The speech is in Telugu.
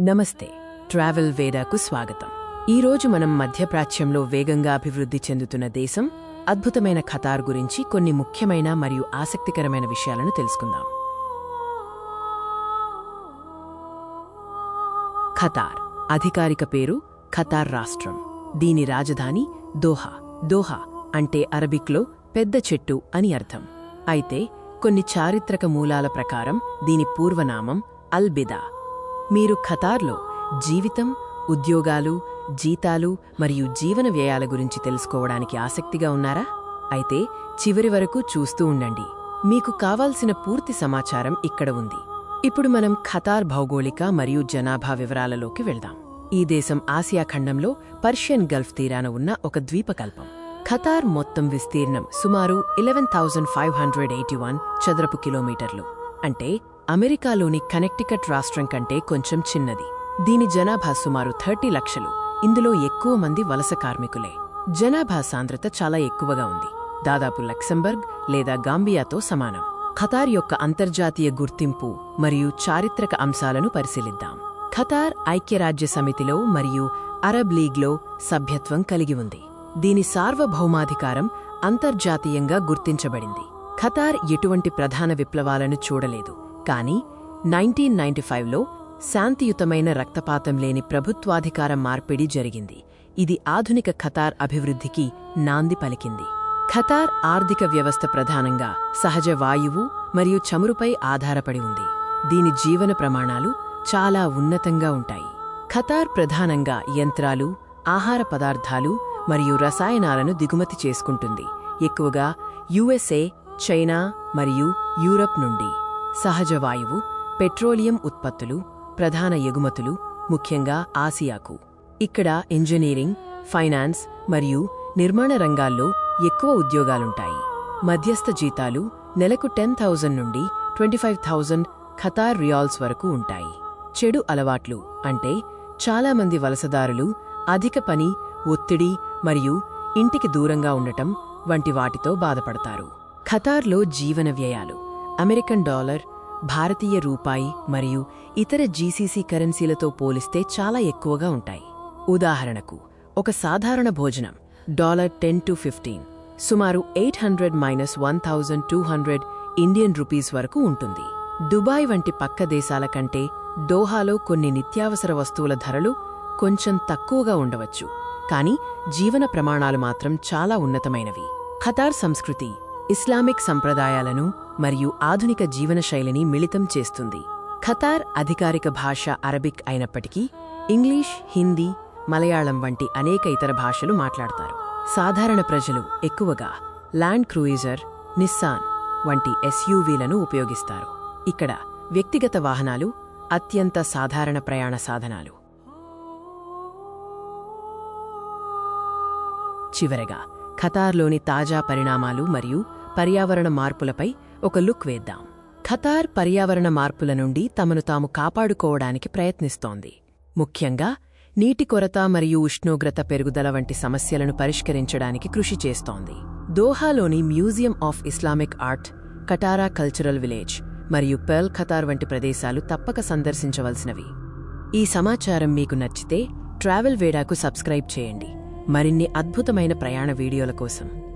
నమస్తే. ట్రావెల్ వేడాకు స్వాగతం. ఈరోజు మనం మధ్యప్రాచ్యంలో వేగంగా అభివృద్ధి చెందుతున్న దేశం అద్భుతమైన ఖతార్ గురించి కొన్ని ముఖ్యమైన మరియు ఆసక్తికరమైన విషయాలను తెలుసుకుందాం. ఖతార్ అధికారిక పేరు ఖతార్ రాష్ట్రం. దీని రాజధాని దోహా. దోహా అంటే అరబిక్లో పెద్ద చెట్టు అని అర్థం. అయితే కొన్ని చారిత్రక మూలాల ప్రకారం దీని పూర్వనామం అల్బిదా మీరు ఖతార్లో జీవితం ఉద్యోగాలు జీతాలు మరియు జీవన వ్యయాల గురించి తెలుసుకోవడానికి ఆసక్తిగా ఉన్నారా? అయితే చివరి వరకు చూస్తూ ఉండండి. మీకు కావాల్సిన పూర్తి సమాచారం ఇక్కడ ఉంది. ఇప్పుడు మనం ఖతార్ భౌగోళిక మరియు జనాభా వివరాలలోకి వెళ్దాం. ఈ దేశం ఆసియా ఖండంలో పర్షియన్ గల్ఫ్ తీరాన ఉన్న ఒక ద్వీపకల్పం. ఖతార్ మొత్తం విస్తీర్ణం సుమారు eleven thousand five hundred eighty one చదరపు కిలోమీటర్లు. అంటే అమెరికాలోని కనెక్టికట్ రాష్ట్రం కంటే కొంచెం చిన్నది. దీని జనాభా సుమారు థర్టీ లక్షలు. ఇందులో ఎక్కువ మంది వలస కార్మికులే. జనాభా సాంద్రత చాలా ఎక్కువగా ఉంది. దాదాపు లక్సెంబర్గ్ లేదా గాంబియాతో సమానం. ఖతార్ యొక్క అంతర్జాతీయ గుర్తింపు మరియు చారిత్రక అంశాలను పరిశీలిద్దాం. ఖతార్ ఐక్యరాజ్య సమితిలో మరియు అరబ్ లీగ్లో సభ్యత్వం కలిగి ఉంది. దీని సార్వభౌమాధికారం అంతర్జాతీయంగా గుర్తించబడింది. ఖతార్ ఎటువంటి ప్రధాన విప్లవాలను చూడలేదు. కానీ నైన్టీన్ నైన్టీ ఫైవ్లో శాంతియుతమైన రక్తపాతం లేని ప్రభుత్వాధికార మార్పిడి జరిగింది. ఇది ఆధునిక ఖతార్ అభివృద్ధికి నాంది పలికింది. ఖతార్ ఆర్థిక వ్యవస్థ ప్రధానంగా సహజ వాయువు మరియు చమురుపై ఆధారపడి ఉంది. దీని జీవన ప్రమాణాలు చాలా ఉన్నతంగా ఉంటాయి. ఖతార్ ప్రధానంగా యంత్రాలు ఆహార పదార్థాలు మరియు రసాయనాలను దిగుమతి చేసుకుంటుంది. ఎక్కువగా యుఎస్ఏ చైనా మరియు యూరప్ నుండి. సహజ వాయువు పెట్రోలియం ఉత్పత్తులు ప్రధాన ఎగుమతులు ముఖ్యంగా ఆసియాకు. ఇక్కడ ఇంజనీరింగ్ ఫైనాన్స్ మరియు నిర్మాణ రంగాల్లో ఎక్కువ ఉద్యోగాలుంటాయి. మధ్యస్థ జీతాలు నెలకు టెన్ థౌజండ్ నుండి twenty five thousand Qatar riyals వరకు ఉంటాయి. చెడు అలవాట్లు అంటే చాలామంది వలసదారులు అధిక పని ఒత్తిడి మరియు ఇంటికి దూరంగా ఉండటం వంటి వాటితో బాధపడతారు. ఖతార్లో జీవన వ్యయాలు అమెరికన్ డాలర్ భారతీయ రూపాయి మరియు ఇతర జీసీసీ కరెన్సీలతో పోలిస్తే చాలా ఎక్కువగా ఉంటాయి. ఉదాహరణకు ఒక సాధారణ భోజనం డాలర్ టెన్ టు ఫిఫ్టీన్ సుమారు eight hundred minus one thousand two hundred Indian rupees వరకు ఉంటుంది. దుబాయ్ వంటి పక్క దేశాల కంటే దోహాలో కొన్ని నిత్యావసర వస్తువుల ధరలు కొంచెం తక్కువగా ఉండవచ్చు. కానీ జీవన ప్రమాణాలు మాత్రం చాలా ఉన్నతమైనవి. ఖతార్ సంస్కృతి ఇస్లామిక్ సంప్రదాయాలను మరియు ఆధునిక జీవనశైలిని మిళితం చేస్తుంది. ఖతార్ అధికారిక భాష అరబిక్ అయినప్పటికీ ఇంగ్లీష్ హిందీ మలయాళం వంటి అనేక ఇతర భాషలు మాట్లాడతారు. సాధారణ ప్రజలు ఎక్కువగా ల్యాండ్ క్రూయిజర్ నిస్సాన్ వంటి ఎస్యూవీలను ఉపయోగిస్తారు. ఇక్కడ వ్యక్తిగత వాహనాలు అత్యంత సాధారణ ప్రయాణ సాధనాలు. చివరగా ఖతార్లోని తాజా పరిణామాలు మరియు పర్యావరణ మార్పులపై ఒక లుక్ వేద్దాం. ఖతార్ పర్యావరణ మార్పుల నుండి తమను తాము కాపాడుకోవడానికి ప్రయత్నిస్తోంది. ముఖ్యంగా నీటి కొరత మరియు ఉష్ణోగ్రత పెరుగుదల వంటి సమస్యలను పరిష్కరించడానికి కృషి చేస్తోంది. దోహాలోని museum of Islamic art Katara cultural village మరియు పెర్ల్ ఖతార్ వంటి ప్రదేశాలు తప్పక సందర్శించవలసినవి. ఈ సమాచారం మీకు నచ్చితే ట్రావెల్ వేడాకు సబ్స్క్రైబ్ చేయండి. మరిన్ని అద్భుతమైన ప్రయాణ వీడియోల కోసం